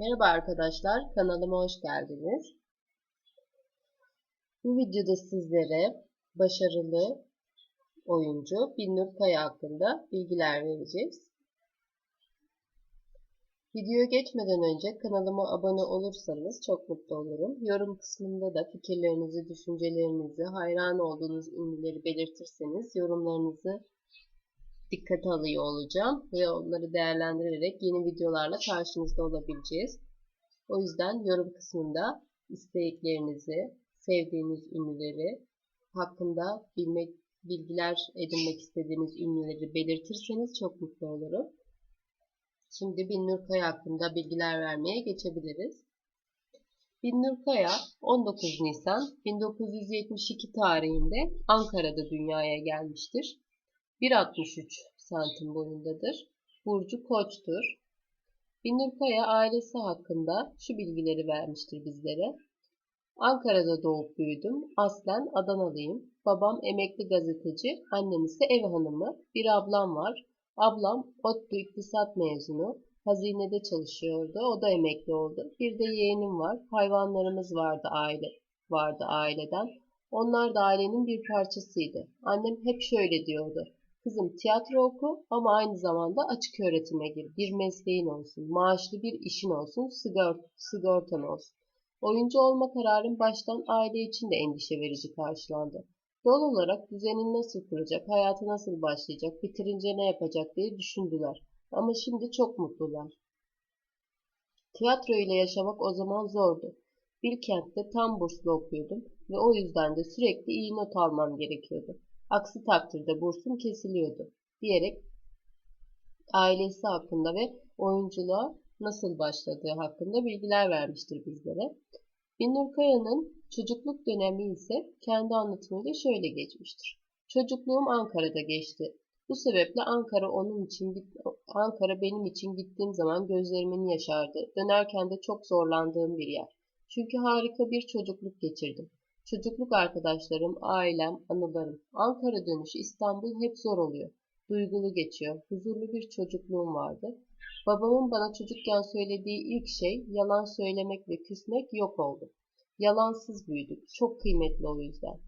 Merhaba arkadaşlar, kanalıma hoş geldiniz. Bu videoda sizlere başarılı oyuncu Binnur Kaya hakkında bilgiler vereceğiz. Videoya geçmeden önce kanalıma abone olursanız çok mutlu olurum. Yorum kısmında da fikirlerinizi, düşüncelerinizi, hayran olduğunuz ünlüleri belirtirseniz yorumlarınızı dikkate alıyor olacağım ve onları değerlendirerek yeni videolarla karşınızda olabileceğiz. O yüzden yorum kısmında isteklerinizi, sevdiğiniz ünlüleri, hakkında bilmek, bilgiler edinmek istediğiniz ünlüleri belirtirseniz çok mutlu olurum. Şimdi Binnur Kaya hakkında bilgiler vermeye geçebiliriz. Binnur Kaya 19 Nisan 1972 tarihinde Ankara'da dünyaya gelmiştir. 1.63 santim boyundadır. Burcu Koç'tur. Binnur Kaya ailesi hakkında şu bilgileri vermiştir bizlere. Ankara'da doğup büyüdüm. Aslen Adanalıyım. Babam emekli gazeteci, annem ise ev hanımı. Bir ablam var. Ablam ODTÜ İktisat mezunu. Hazinede çalışıyordu. O da emekli oldu. Bir de yeğenim var. Hayvanlarımız vardı aile vardı aileden. Onlar da ailenin bir parçasıydı. Annem hep şöyle diyordu. Kızım tiyatro oku ama aynı zamanda açık öğretime gir. Bir mesleğin olsun, maaşlı bir işin olsun, sigort sigortan olsun. Oyuncu olma kararım baştan aile için de endişe verici karşılandı. Doğal olarak düzenini nasıl kuracak, hayatı nasıl başlayacak, bitirince ne yapacak diye düşündüler. Ama şimdi çok mutlular. Tiyatro ile yaşamak o zaman zordu. Bilkent'te tam burslu okuyordum ve o yüzden de sürekli iyi not almam gerekiyordu. Aksi takdirde bursum kesiliyordu diyerek ailesi hakkında ve oyunculuğa nasıl başladığı hakkında bilgiler vermiştir bizlere. Binnur Kaya'nın çocukluk dönemi ise kendi anlatımıyla şöyle geçmiştir. Çocukluğum Ankara'da geçti. Bu sebeple Ankara onun için Ankara benim için gittiğim zaman gözlerimin yaşardı. Dönerken de çok zorlandığım bir yer. Çünkü harika bir çocukluk geçirdim. Çocukluk arkadaşlarım, ailem, anılarım. Ankara dönüşü İstanbul hep zor oluyor. Duygulu geçiyor. Huzurlu bir çocukluğum vardı. Babamın bana çocukken söylediği ilk şey yalan söylemek ve küsmek yok oldu. Yalansız büyüdük. Çok kıymetli o yüzden.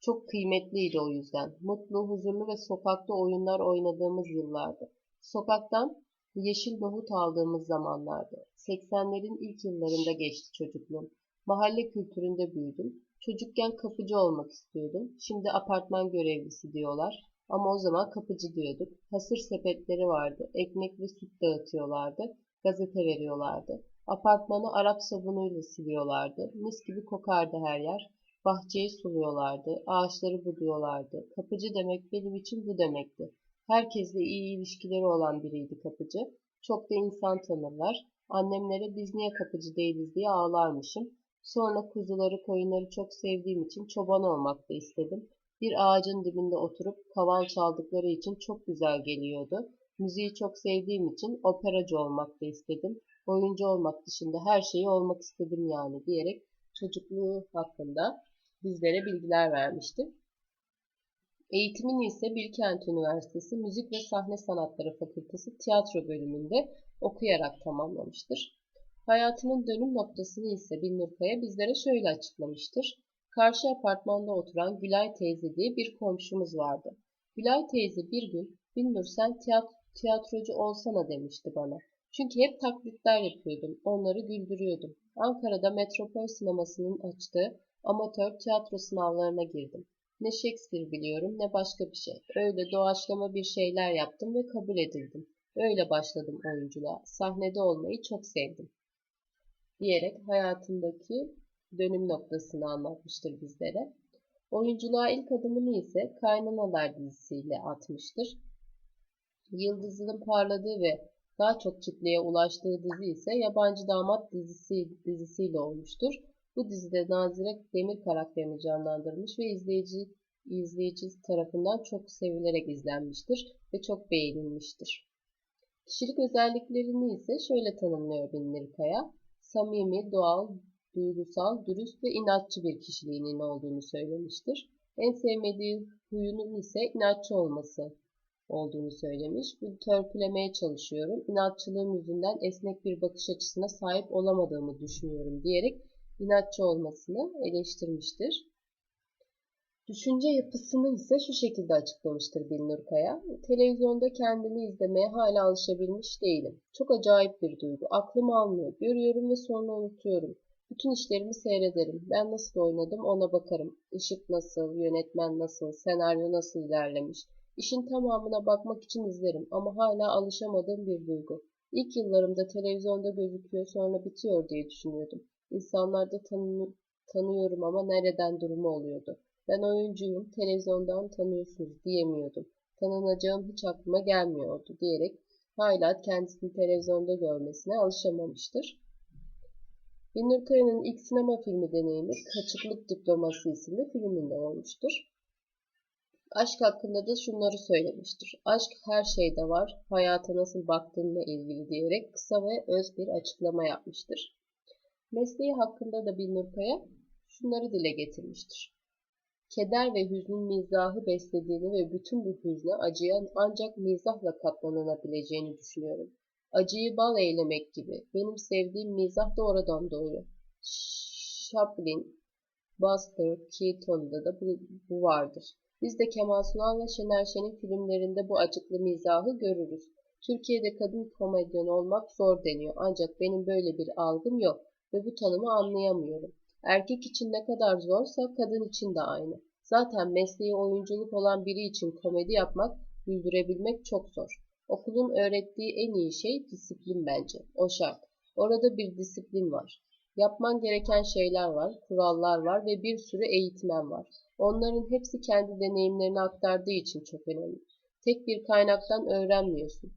Çok kıymetliydi o yüzden. Mutlu, huzurlu ve sokakta oyunlar oynadığımız yıllardı. Sokaktan yeşil nohut aldığımız zamanlardı. 80'lerin ilk yıllarında geçti çocukluğum. Mahalle kültüründe büyüdüm. Çocukken kapıcı olmak istiyordum. Şimdi apartman görevlisi diyorlar. Ama o zaman kapıcı diyorduk. Hasır sepetleri vardı. Ekmek ve süt dağıtıyorlardı. Gazete veriyorlardı. Apartmanı Arap sabunuyla siliyorlardı. Mis gibi kokardı her yer. Bahçeyi suluyorlardı. Ağaçları buduyorlardı. Kapıcı demek benim için bu demekti. Herkesle iyi ilişkileri olan biriydi kapıcı. Çok da insan tanırlar. Annemlere biz niye kapıcı değiliz diye ağlarmışım. Sonra kuzuları, koyunları çok sevdiğim için çoban olmak da istedim. Bir ağacın dibinde oturup kaval çaldıkları için çok güzel geliyordu. Müziği çok sevdiğim için operacı olmak da istedim. Oyuncu olmak dışında her şeyi olmak istedim yani diyerek çocukluğu hakkında bizlere bilgiler vermişti. Eğitimini ise Bilkent Üniversitesi Müzik ve Sahne Sanatları Fakültesi tiyatro bölümünde okuyarak tamamlamıştır. Hayatının dönüm noktasını ise Binnur Kaya bizlere şöyle açıklamıştır. Karşı apartmanda oturan Gülay teyze diye bir komşumuz vardı. Gülay teyze bir gün Binnur sen tiyat tiyatrocu olsana demişti bana. Çünkü hep taklitler yapıyordum, onları güldürüyordum. Ankara'da Metropol Sineması'nın açtığı amatör tiyatro sınavlarına girdim. Ne Shakespeare biliyorum ne başka bir şey. Öyle doğaçlama bir şeyler yaptım ve kabul edildim. Öyle başladım oyunculuğa. Sahnede olmayı çok sevdim. Diyerek hayatındaki dönüm noktasını anlatmıştır bizlere. Oyunculuğa ilk adımını ise Kaynanalar dizisiyle atmıştır. Yıldızının parladığı ve daha çok kitleye ulaştığı dizi ise Yabancı Damat dizisi, dizisiyle olmuştur. Bu dizide Nazire Demir karakterini canlandırmış ve izleyici izleyici tarafından çok sevilerek izlenmiştir ve çok beğenilmiştir. Kişilik özelliklerini ise şöyle tanımlıyor Binlir Kaya. Samimi, doğal, duygusal, dürüst ve inatçı bir kişiliğinin olduğunu söylemiştir. En sevmediği huyunun ise inatçı olması olduğunu söylemiş. Bu törpülemeye çalışıyorum. İnatçılığım yüzünden esnek bir bakış açısına sahip olamadığımı düşünüyorum diyerek inatçı olmasını eleştirmiştir. Düşünce yapısını ise şu şekilde açıklamıştır Binnur Kaya. Televizyonda kendimi izlemeye hala alışabilmiş değilim. Çok acayip bir duygu. Aklım almıyor. Görüyorum ve sonra unutuyorum. Bütün işlerimi seyrederim. Ben nasıl oynadım ona bakarım. Işık nasıl, yönetmen nasıl, senaryo nasıl ilerlemiş. İşin tamamına bakmak için izlerim ama hala alışamadığım bir duygu. İlk yıllarımda televizyonda gözüküyor sonra bitiyor diye düşünüyordum. İnsanlarda tanı tanıyorum ama nereden durumu oluyordu. Ben oyuncuyum, televizyondan tanıyorsunuz diyemiyordum. Tanınacağım hiç aklıma gelmiyordu diyerek hala kendisini televizyonda görmesine alışamamıştır. Binnur Kaya'nın ilk sinema filmi deneyimi Kaçıklık Diploması isimli filminde olmuştur. Aşk hakkında da şunları söylemiştir. Aşk her şeyde var, hayata nasıl baktığınla ilgili diyerek kısa ve öz bir açıklama yapmıştır. Mesleği hakkında da Binnur Kaya şunları dile getirmiştir. Keder ve hüznün mizahı beslediğini ve bütün bu hüzne acıya ancak mizahla katlanılabileceğini düşünüyorum. Acıyı bal eylemek gibi. Benim sevdiğim mizah da oradan doğuyor. Chaplin, Buster Keaton'da da bu, bu vardır. Biz de Kemal Sunal ve Şener Şen'in filmlerinde bu acıklı mizahı görürüz. Türkiye'de kadın komedyen olmak zor deniyor ancak benim böyle bir algım yok ve bu tanımı anlayamıyorum. Erkek için ne kadar zorsa kadın için de aynı. Zaten mesleği oyunculuk olan biri için komedi yapmak, güldürebilmek çok zor. Okulun öğrettiği en iyi şey disiplin bence. O şart. Orada bir disiplin var. Yapman gereken şeyler var, kurallar var ve bir sürü eğitmen var. Onların hepsi kendi deneyimlerini aktardığı için çok önemli. Tek bir kaynaktan öğrenmiyorsun.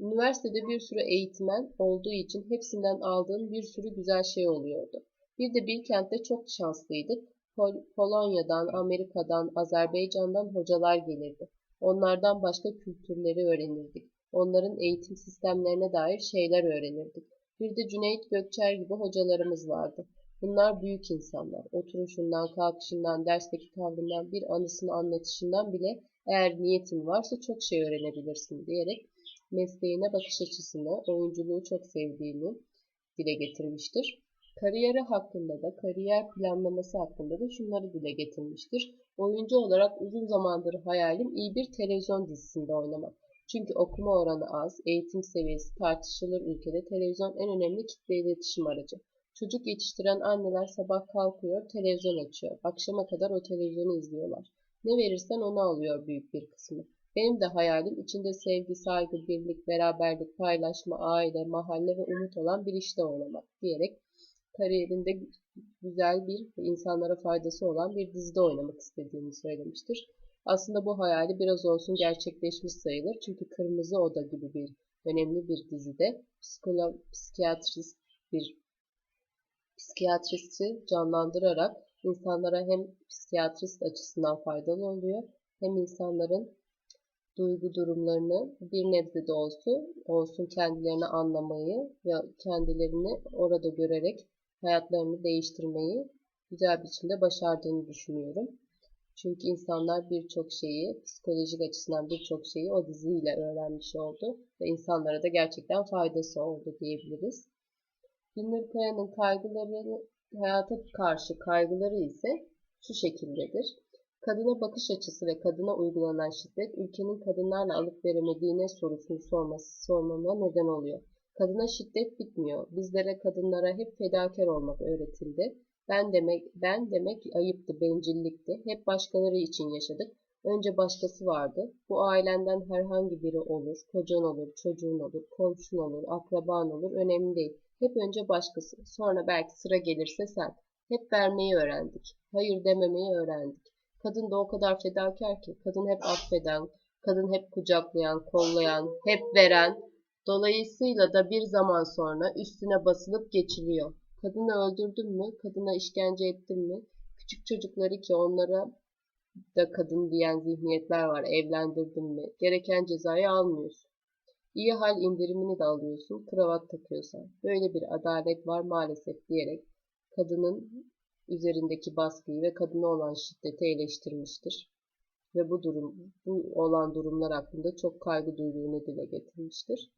Üniversitede bir sürü eğitmen olduğu için hepsinden aldığın bir sürü güzel şey oluyordu. Bir de Bilkent'te çok şanslıydık. Pol Polonya'dan, Amerika'dan, Azerbaycan'dan hocalar gelirdi. Onlardan başka kültürleri öğrenirdik. Onların eğitim sistemlerine dair şeyler öğrenirdik. Bir de Cüneyt Gökçer gibi hocalarımız vardı. Bunlar büyük insanlar. Oturuşundan, kalkışından, dersteki tavrından, bir anısını anlatışından bile eğer niyetin varsa çok şey öğrenebilirsin diyerek mesleğine bakış açısını, oyunculuğu çok sevdiğini dile getirmiştir. Kariyeri hakkında da, kariyer planlaması hakkında da şunları dile getirmiştir. Oyuncu olarak uzun zamandır hayalim iyi bir televizyon dizisinde oynamak. Çünkü okuma oranı az, eğitim seviyesi tartışılır ülkede televizyon en önemli kitle iletişim aracı. Çocuk yetiştiren anneler sabah kalkıyor, televizyon açıyor. Akşama kadar o televizyonu izliyorlar. Ne verirsen onu alıyor büyük bir kısmı. Benim de hayalim içinde sevgi, saygı, birlik, beraberlik, paylaşma, aile, mahalle ve umut olan bir işte oynamak diyerek kariyerinde güzel bir insanlara faydası olan bir dizide oynamak istediğini söylemiştir. Aslında bu hayali biraz olsun gerçekleşmiş sayılır. Çünkü Kırmızı Oda gibi bir önemli bir dizide psikolo, psikiyatrist bir psikiyatristi canlandırarak insanlara hem psikiyatrist açısından faydalı oluyor hem insanların duygu durumlarını bir nebze de olsun, olsun kendilerini anlamayı ve kendilerini orada görerek hayatlarını değiştirmeyi güzel biçimde başardığını düşünüyorum. Çünkü insanlar birçok şeyi, psikolojik açısından birçok şeyi o diziyle öğrenmiş oldu ve insanlara da gerçekten faydası oldu diyebiliriz. Gündür Kaya'nın kaygıları, hayata karşı kaygıları ise şu şekildedir. Kadına bakış açısı ve kadına uygulanan şiddet ülkenin kadınlarla alıp veremediğine sorusunu sorması, sormama neden oluyor. Kadına şiddet bitmiyor. Bizlere kadınlara hep fedakar olmak öğretildi. Ben demek, ben demek ayıptı, bencillikti. Hep başkaları için yaşadık. Önce başkası vardı. Bu ailenden herhangi biri olur, kocan olur, çocuğun olur, komşun olur, akraban olur, önemli değil. Hep önce başkası, sonra belki sıra gelirse sen. Hep vermeyi öğrendik. Hayır dememeyi öğrendik. Kadın da o kadar fedakar ki. Kadın hep affeden, kadın hep kucaklayan, kollayan, hep veren. Dolayısıyla da bir zaman sonra üstüne basılıp geçiliyor. Kadını öldürdün mü, kadına işkence ettin mi, küçük çocukları ki onlara da kadın diyen zihniyetler var, evlendirdin mi, gereken cezayı almıyorsun. İyi hal indirimini de alıyorsun, kravat takıyorsan. Böyle bir adalet var maalesef diyerek kadının üzerindeki baskıyı ve kadına olan şiddeti eleştirmiştir. ve bu durum bu olan durumlar hakkında çok kaygı duyduğunu dile getirmiştir.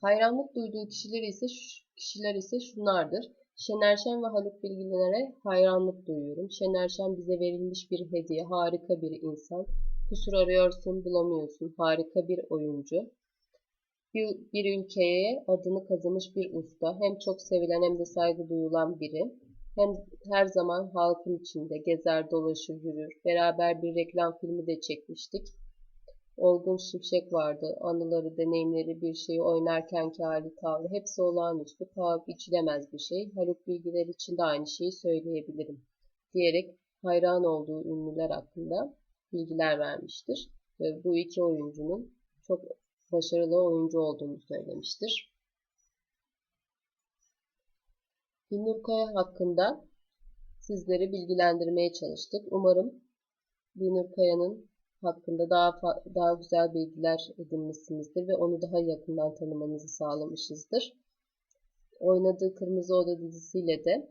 Hayranlık duyduğu kişiler ise kişiler ise şunlardır. Şener Şen ve Haluk Bilginer'e hayranlık duyuyorum. Şener Şen bize verilmiş bir hediye, harika bir insan. Kusur arıyorsun, bulamıyorsun. Harika bir oyuncu. Bir, bir ülkeye adını kazımış bir usta. Hem çok sevilen hem de saygı duyulan biri. Hem her zaman halkın içinde gezer, dolaşır, yürür. Beraber bir reklam filmi de çekmiştik. Olgun Şimşek vardı. Anıları, deneyimleri, bir şeyi oynarkenki hali, tavrı hepsi olağanüstü, paha biçilemez bir şey. Haluk Bilgiler için de aynı şeyi söyleyebilirim. Diyerek hayran olduğu ünlüler hakkında bilgiler vermiştir. Ve bu iki oyuncunun çok başarılı oyuncu olduğunu söylemiştir. Binur Kaya hakkında sizleri bilgilendirmeye çalıştık. Umarım Binur Kaya'nın hakkında daha daha güzel bilgiler edinmişsinizdir ve onu daha yakından tanımanızı sağlamışızdır. Oynadığı Kırmızı Oda dizisiyle de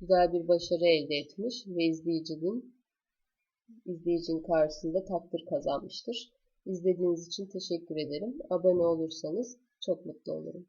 güzel bir başarı elde etmiş ve izleyicinin izleyicinin karşısında takdir kazanmıştır. İzlediğiniz için teşekkür ederim. Abone olursanız çok mutlu olurum.